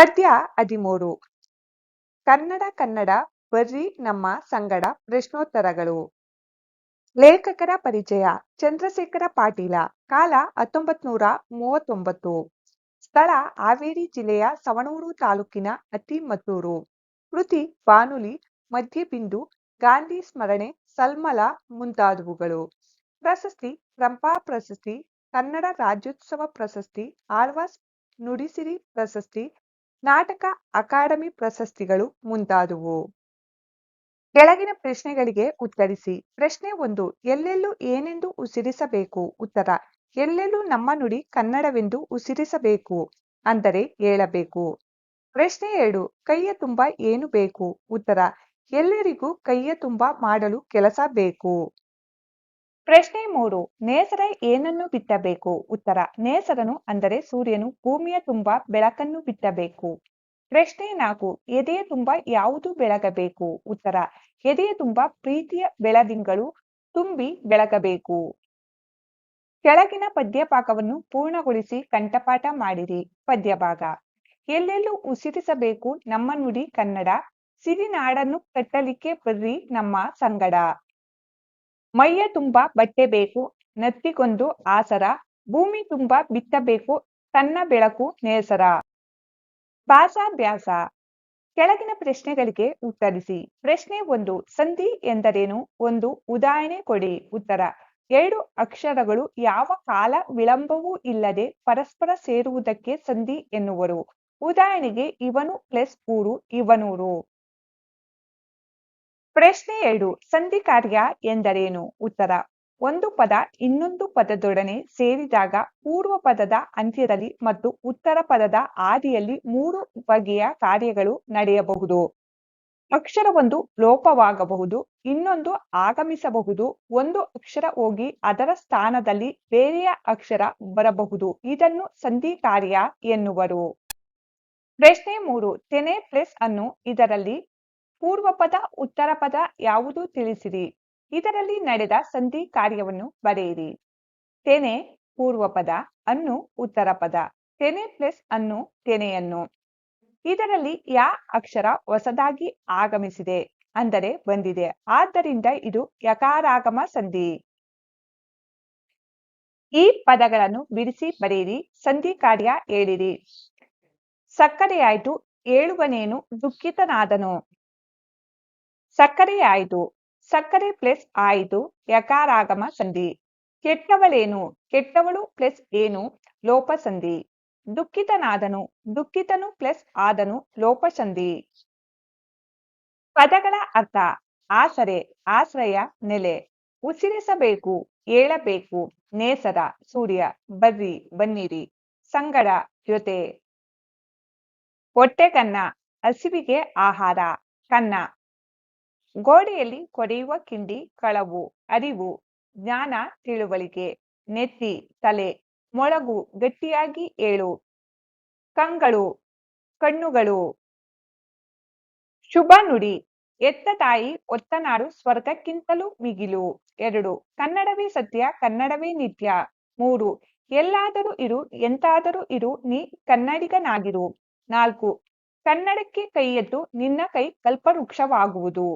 ಪದ್ಯ ಹದಿಮೂರು. ಕನ್ನಡ ಕನ್ನಡ ಬರ್ರಿ ನಮ್ಮ ಸಂಗಡ ಪ್ರಶ್ನೋತ್ತರಗಳು. ಲೇಖಕರ ಪರಿಚಯ ಚಂದ್ರಶೇಖರ ಪಾಟೀಲ, ಕಾಲ ಹತ್ತೊಂಬತ್ ನೂರ ಮೂವತ್ತೊಂಬತ್ತು. ಸ್ಥಳ ಹಾವೇರಿ ಜಿಲ್ಲೆಯ ಸವಣೂರು ತಾಲೂಕಿನ ಅತ್ತಿಮತ್ತೂರು ಕೃತಿ, ಬಾನುಲಿ ಮಧ್ಯಬಿಂದು ಗಾಂಧಿ ಸ್ಮರಣೆ, ಸಲ್ಮಲ ಮುಂತಾದವುಗಳು. ಪ್ರಶಸ್ತಿ, ರಂಪಾ ಪ್ರಶಸ್ತಿ, ಕನ್ನಡ ರಾಜ್ಯೋತ್ಸವ ಪ್ರಶಸ್ತಿ, ಆಳ್ವಾಸ್ ನುಡಿಸಿರಿ ಪ್ರಶಸ್ತಿ ನಾಟಕ ಅಕಾಡೆಮಿ ಪ್ರಶಸ್ತಿಗಳು ಮುಂತಾದವು. ಕೆಳಗಿನ ಪ್ರಶ್ನೆಗಳಿಗೆ ಉತ್ತರಿಸಿ. ಪ್ರಶ್ನೆ ಒಂದು, ಎಲ್ಲೆಲ್ಲೂ ಏನೆಂದು ಉಸಿರಿಸಬೇಕು? ಉತ್ತರ, ಎಲ್ಲೆಲ್ಲೂ ನಮ್ಮ ನುಡಿ ಕನ್ನಡವೆಂದು ಉಸಿರಿಸಬೇಕು ಅಂದರೆ ಹೇಳಬೇಕು. ಪ್ರಶ್ನೆ ಎರಡು, ಕೈಯ ತುಂಬ ಏನು ಬೇಕು? ಉತ್ತರ, ಎಲ್ಲರಿಗೂ ಕೈಯ ತುಂಬ ಮಾಡಲು ಕೆಲಸ ಬೇಕು. ಪ್ರಶ್ನೆ ಮೂರು, ನೇಸರ ಏನನ್ನು ಬಿತ್ತಬೇಕು ಉತ್ತರ, ನೇಸರನು ಅಂದರೆ ಸೂರ್ಯನು ಭೂಮಿಯ ತುಂಬ ಬೆಳಕನ್ನು ಬಿತ್ತಬೇಕು ಪ್ರಶ್ನೆ ನಾಲ್ಕು, ಎದೆಯ ತುಂಬ ಯಾವುದು ಬೆಳಗಬೇಕು? ಉತ್ತರ, ಎದೆಯ ತುಂಬ ಪ್ರೀತಿಯ ಬೆಳದಿಂಗಳು ತುಂಬಿ ಬೆಳಗಬೇಕು. ಕೆಳಗಿನ ಪದ್ಯಭಾಗವನ್ನು ಪೂರ್ಣಗೊಳಿಸಿ ಕಂಠಪಾಠ ಮಾಡಿರಿ. ಪದ್ಯಭಾಗ, ಎಲ್ಲೆಲ್ಲೂ ಉಸಿರಿಸಬೇಕು ನಮ್ಮ ನುಡಿ ಕನ್ನಡ, ಸಿರಿನಾಡನ್ನು ಕಟ್ಟಲಿಕ್ಕೆ ಬರ್ರಿ ನಮ್ಮ ಸಂಗಡ. ಮೈಯ ತುಂಬ ಬಟ್ಟೆ ಬೇಕು ನತ್ತಿಗೊಂದು ಆಸರ, ಭೂಮಿ ತುಂಬ ಬಿತ್ತಬೇಕು, ತನ್ನ ಬೆಳಕು ನೇಸರ. ಭಾಷಾಭ್ಯಾಸ. ಕೆಳಗಿನ ಪ್ರಶ್ನೆಗಳಿಗೆ ಉತ್ತರಿಸಿ. ಪ್ರಶ್ನೆ ಒಂದು, ಸಂಧಿ ಎಂದರೇನು? ಒಂದು, ಉದಾಹರಣೆ ಕೊಡಿ. ಉತ್ತರ, ಎರಡು ಅಕ್ಷರಗಳು ಯಾವ ಕಾಲ ವಿಳಂಬವೂ ಇಲ್ಲದೆ ಪರಸ್ಪರ ಸೇರುವುದಕ್ಕೆ ಸಂಧಿ ಎನ್ನುವರು. ಉದಾಹರಣೆಗೆ, ಇವನು ಪ್ಲಸ್ ಊರು ಇವನೂರು. ಪ್ರಶ್ನೆ ಎರಡು, ಸಂಧಿ ಕಾರ್ಯ ಎಂದರೇನು? ಉತ್ತರ, ಒಂದು ಪದ ಇನ್ನೊಂದು ಪದದೊಡನೆ ಸೇರಿದಾಗ ಪೂರ್ವ ಪದದ ಅಂತ್ಯದಲ್ಲಿ ಮತ್ತು ಉತ್ತರ ಪದದ ಆದಿಯಲ್ಲಿ ಮೂರು ಬಗೆಯ ಕಾರ್ಯಗಳು ನಡೆಯಬಹುದು. ಅಕ್ಷರ ಒಂದು ಲೋಪವಾಗಬಹುದು, ಇನ್ನೊಂದು ಆಗಮಿಸಬಹುದು, ಒಂದು ಅಕ್ಷರ ಹೋಗಿ ಅದರ ಸ್ಥಾನದಲ್ಲಿ ಬೇರೆಯ ಅಕ್ಷರ ಬರಬಹುದು, ಇದನ್ನು ಸಂಧಿ ಕಾರ್ಯ ಎನ್ನುವರು. ಪ್ರಶ್ನೆ ಮೂರು, ತೆನೆ ಪ್ಲಸ್ ಅನ್ನು ಇದರಲ್ಲಿ ಪೂರ್ವ ಪದ ಉತ್ತರ ಪದ ಯಾವುದು ತಿಳಿಸಿರಿ. ಇದರಲ್ಲಿ ನಡೆದ ಸಂಧಿ ಕಾರ್ಯವನ್ನು ಬರೆಯಿರಿ. ತೆನೆ ಪೂರ್ವ ಪದ ಅನ್ನು ಉತ್ತರ ಪದ ತೆನೆ ಪ್ಲಸ್ ಅನ್ನು ತೆನೆಯನ್ನು. ಇದರಲ್ಲಿ ಯಾ ಅಕ್ಷರ ಹೊಸದಾಗಿ ಆಗಮಿಸಿದೆ ಅಂದರೆ ಬಂದಿದೆ. ಆದ್ದರಿಂದ ಇದು ಯಕಾರಾಗಮ ಸಂಧಿ. ಈ ಪದಗಳನ್ನು ಬಿಡಿಸಿ ಬರೆಯಿರಿ. ಸಂಧಿ ಕಾರ್ಯ ಹೇಳಿರಿ. ಸಕ್ಕರೆಯಾಯಿತು. ಏಳುವನೇನು ದುಃಖಿತನಾದನು. ಸಕ್ಕರೆಯಾಯಿತು ಸಕ್ಕರೆ ಪ್ಲಸ್ ಆಯ್ದು ಯಕಾರಾಗಮ ಸಂಧಿ. ಕೆಟ್ಟವಳೇನು, ಕೆಟ್ಟವಳು ಪ್ಲಸ್ ಏನು, ಲೋಪ ಸಂಧಿ. ದುಃಖಿತನಾದನು, ದುಃಖಿತನು ಪ್ಲಸ್ ಆದನು, ಲೋಪ ಸಂಧಿ. ಪದಗಳ ಅರ್ಥ, ಆಸರೆ, ಆಶ್ರಯ, ನೆಲೆ. ಉಸಿರಿಸಬೇಕು, ಏಳಬೇಕು ನೇಸರ ಸೂರ್ಯ, ಬರ್ರಿ, ಬನ್ನಿರಿ, ಸಂಗಡ, ಜೊತೆ. ಹೊಟ್ಟೆಗನ್ನ ಹಸಿವಿಗೆ ಆಹಾರ, ಕನ್ನ. ಗೋಡೆಯಲ್ಲಿ ಕೊರೆಯುವ ಕಿಂಡಿ, ಕಳವು, ಅರಿವು, ಜ್ಞಾನ, ತಿಳುವಳಿಕೆ, ನೆತ್ತಿ, ತಲೆ, ಮೊಳಗು, ಗಟ್ಟಿಯಾಗಿ ಏಳು, ಕಂಗಳು, ಕಣ್ಣುಗಳು, ಶುಭ ನುಡಿ, ಎತ್ತ ತಾಯಿ ಒತ್ತನಾರು ಸ್ವರ್ಗಕ್ಕಿಂತಲೂ ಮಿಗಿಲು, ಎರಡು, ಕನ್ನಡವೇ ಸತ್ಯ, ಕನ್ನಡವೇ ನಿತ್ಯ, ಮೂರು, ಎಲ್ಲಾದರೂ ಇರು, ಎಂತಾದರೂ ಇರು, ನೀ ಕನ್ನಡಿಗನಾಗಿರು, ನಾಲ್ಕು, ಕನ್ನಡಕ್ಕೆ ಕೈ ಎತ್ತು ನಿನ್ನ ಕೈ ಕಲ್ಪವೃಕ್ಷವಾಗುವುದು.